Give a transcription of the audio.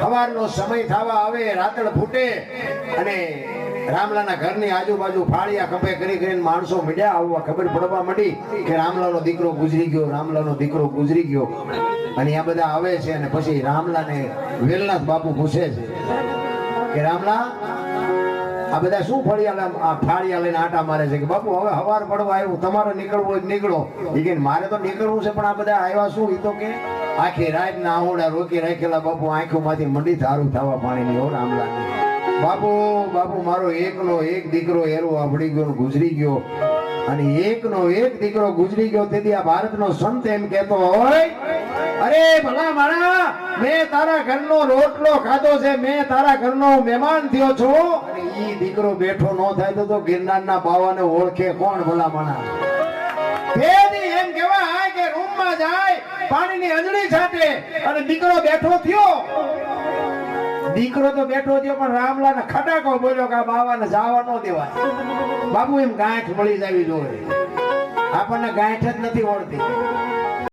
સવારનો સમય થવા આવે રાતળ ફૂટે અને રામલાના ઘરની આજુબાજુ ફાળિયા ખભે કરી કરીને માણસો મળ્યા આવવા ખબર પડવા મળી કે રામલાનો દીકરો ગુજરી ગયો, રામલાનો દીકરો ગુજરી ગયો. અને આ બધા આવે છે અને પછી રામલાને વેલનાથ બાપુ પૂછે છે કે રામલા, આ બધા શું ફળિયા આ ફાળિયા લઈને આટા મારે છે? કે બાપુ, હવે હવાર પડવા આવ્યું, તમારે નીકળવું નીકળો. એ કે મારે તો નીકળવું છે, પણ આ બધા આવ્યા શું? એ તો કે આખી રાત ના આહોડા રોકી રાખેલા બાપુ આંખોમાંથી મંડી ધારું થવા પાણીની ઓર રામલાની બાપુ બાપુ, મારો એકનો એક દીકરો એરો આપડી ગયો ગુજરી ગયો. અને એકનો એક દીકરો ગુજરી ગયો તેથી આ ભારતનો સંત એમ કહેતો હોય, અરે ભલા માણા મેં તારા ઘરનો રોટલો ખાધો છે, મેં તારા ઘરનો મહેમાન થયો છું. અને ઈ દીકરો બેઠો ન થાય તો તો ગિરનારના બાવાને ઓળખે કોણ ભલા માણા. એમ કહેવાય કે રૂમમાં જાય પાણીની અંજળી છાંટે અને દીકરો બેઠો થયો. દીકરો તો બેઠો થયો, પણ રામલા ને ખટાકો બોલ્યો કે બાવાને જવા ન દેવાય. બાબુ એમ ગાંઠ મળી જવી જોઈએ. આપણને ગાંઠ જ નથી ઓળતી